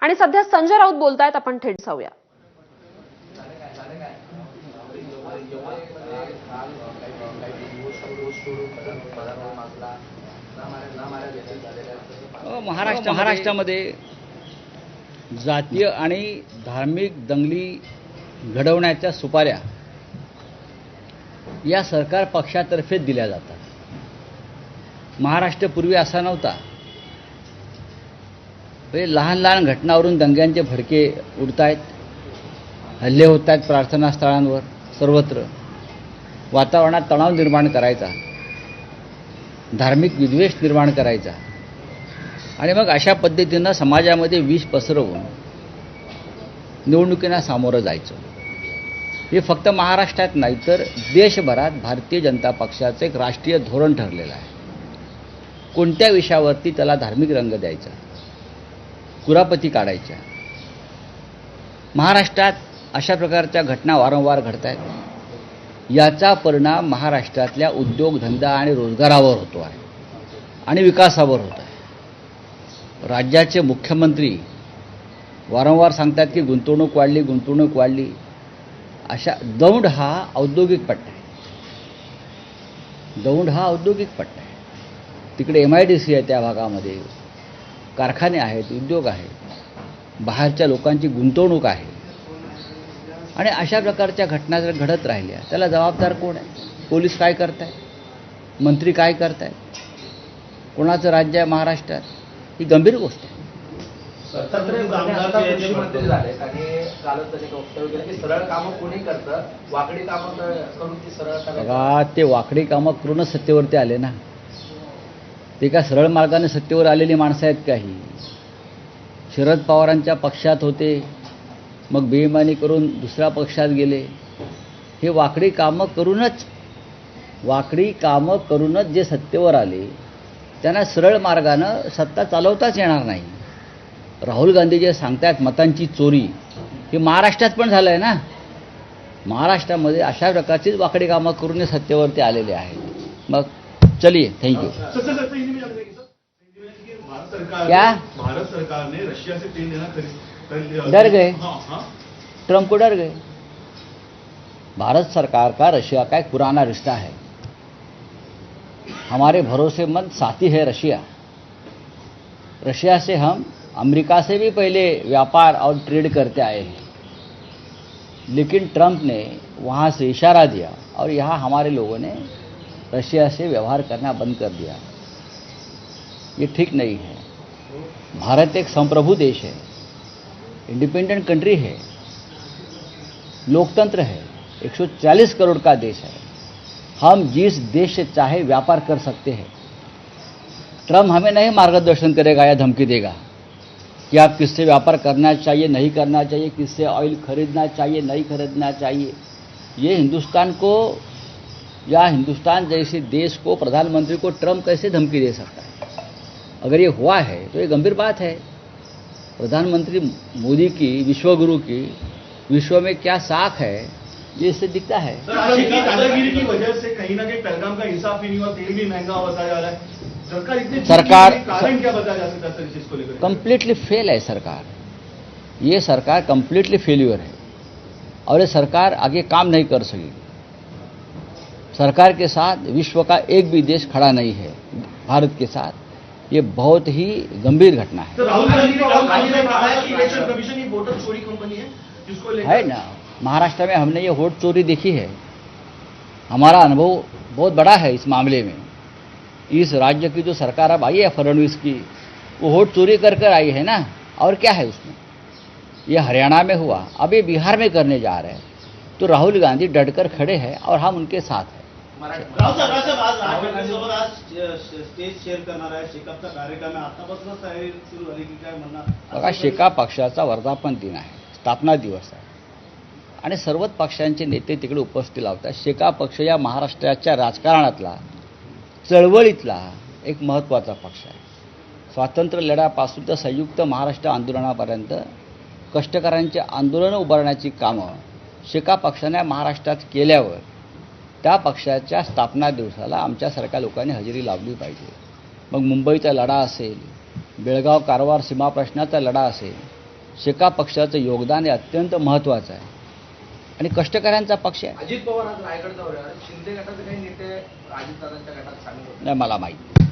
आणि सध्या संजय राऊत बोलतायत आपण थेट जाऊया. महाराष्ट्र महाराष्ट्रामध्ये जातीय आणि धार्मिक दंगली घडवण्याच्या सुपाऱ्या या सरकार पक्षातर्फे दिल्या जातात. महाराष्ट्र पूर्वी असा नव्हता. म्हणजे लहान लहान घटनावरून दंग्यांचे भडके उडत आहेत हल्ले होत आहेत प्रार्थनास्थळांवर सर्वत्र. वातावरणात तणाव निर्माण करायचा. धार्मिक विद्वेष निर्माण करायचा. आणि मग अशा पद्धतीनं समाजामध्ये विष पसरवून निवडणुकींना सामोरं जायचं. हे फक्त महाराष्ट्रात नाही तर देशभरात भारतीय जनता पक्षाचं एक राष्ट्रीय धोरण ठरलेलं आहे. कोणत्या विषयावरती त्याला धार्मिक रंग द्यायचा? कुरापती काढायच्या. महाराष्ट्रात अशा प्रकारच्या घटना वारंवार घडत आहेत याचा परिणाम महाराष्ट्रातल्या उद्योगधंदा आणि रोजगारावर होतो आहे आणि विकासावर होत आहे. राज्याचे मुख्यमंत्री वारंवार सांगतात की गुंतवणूक वाढली गुंतवणूक वाढली. अशा दौंड हा औद्योगिक पट्टा आहे. दौंड हा औद्योगिक पट्टा आहे. तिकडे एम आय डी सी आहे त्या भागामध्ये. कारखाने आहेत उद्योग आहेत बाहेरच्या लोकांची गुंतवणूक आहे. आणि अशा प्रकारच्या घटना जर घडत राहिल्या त्याला जबाबदार कोण आहे? पोलीस काय करतायत? मंत्री काय करतायत? कोणाचं राज्य आहे महाराष्ट्रात? ही गंभीर गोष्ट आहे. करतं? बघा ते वाकडी कामं करूनच सत्तेवरती आले ना. ते काय सरळ मार्गाने सत्तेवर आलेली माणसं आहेत काही शरद पवारांच्या पक्षात होते मग बेईमानी करून दुसऱ्या पक्षात गेले. हे वाकडी कामं करूनच वाकडी कामं करूनच जे सत्तेवर आले त्यांना सरळ मार्गानं सत्ता चालवताच येणार नाही. राहुल गांधी जे सांगतायत मतांची चोरी हे महाराष्ट्रात पण झालं आहे ना? महाराष्ट्रामध्ये अशा प्रकारचीच वाकडी कामं करून सत्तेवरती आलेले आहेत. मग चलिए थँक्यू क्या? भारत सरकार ने रशिया से तेल लेना डर गए। हाँ हाँ। ट्रंप को डर गए? भारत सरकार का रशिया का एक पुराना रिश्ता है। हमारे भरोसेमंद साथी है रशिया। रशिया से हम अमेरिका से भी पहले व्यापार और ट्रेड करते आए हैं। लेकिन ट्रंप ने वहाँ से इशारा दिया और यहाँ हमारे लोगों ने रशिया से व्यवहार करना बंद कर दिया। ये ठीक नहीं है। भारत एक संप्रभु देश है इंडिपेंडेंट कंट्री है, लोकतंत्र है 140 करोड़ का देश है। हम जिस देश से चाहे व्यापार कर सकते हैं। ट्रंप हमें नहीं मार्गदर्शन करेगा या धमकी देगा। कि आप किससे व्यापार करना चाहिए, नहीं करना चाहिए, किससे ऑयल खरीदना चाहिए, नहीं खरीदना चाहिए। ये हिंदुस्तान को या हिंदुस्तान जैसे देश को, प्रधानमंत्री को ट्रंप कैसे धमकी दे सकता है? अगर ये हुआ है तो ये गंभीर बात है। प्रधानमंत्री मोदी की विश्वगुरु की विश्व में क्या साख है ये इससे दिखता है। की दादागिरी की वजह से कहीं ना कहीं पहलगाम का इंसाफ ही नहीं हुआ तेल भी महँगा बताया जा रहा है। सरकार इतनी सरकार- कारण क्या बताया जा सकता है सर इस को लेकर? कंप्लीटली फेल है सरकार। ये सरकार कंप्लीटली फेल्यूर है। और ये सरकार आगे काम नहीं कर सकी। सरकार के साथ विश्व का एक भी देश खड़ा नहीं है भारत के साथ। ये बहुत ही गंभीर घटना है। कहा है कि इलेक्शन कमीशन ही वोटर चोरी कंपनी है जिसको लेकर है ना? महाराष्ट्र में हमने ये वोट चोरी देखी है। हमारा अनुभव बहुत बड़ा है इस मामले में। इस राज्य की जो सरकार अब आई है फडणवीस की वो वोट चोरी कर कर आई है ना? और क्या है उसमें? ये हरियाणा में हुआ अब ये बिहार में करने जा रहे हैं। तो राहुल गांधी डटकर खड़े हैं और हम उनके साथ हैं। राव साहेब राव साहेब, आज राज ठाकरेंसोबत आज श- स्टेज शेअर करणार आहे शेकअपचा कार्यक्रम आहे. आतापासूनच तयारी सुरू झाली की काय म्हणणार? बघा शेका पक्षाचा वर्धापन दिन आहे. स्थापना दिवस आहे. आणि सर्वच पक्षांचे नेते तिकडे उपस्थित लावतात शेका पक्ष या महाराष्ट्राच्या राजकारणातला चळवळीतला एक महत्त्वाचा पक्ष आहे. स्वातंत्र्य लढ्यापासून तर संयुक्त महाराष्ट्र आंदोलनापर्यंत कष्टकऱ्यांचे आंदोलनं उभारण्याची कामं शेका पक्षाने महाराष्ट्रात केल्यावर त्या पक्षाच्या स्थापना दिवसाला आमच्यासारख्या लोकांनी हजेरी लावली पाहिजे. मग मुंबईचा लढा असेल बेळगाव कारवार सीमा प्रश्नाचा लढा असेल शेका पक्षाचं योगदान हे अत्यंत महत्त्वाचं आहे. आणि कष्टकऱ्यांचा पक्ष आहे. अजित पवार आज रायगड शिंदे गटाचे काही नेते अजितदादांच्या गटात नाही मला माहीत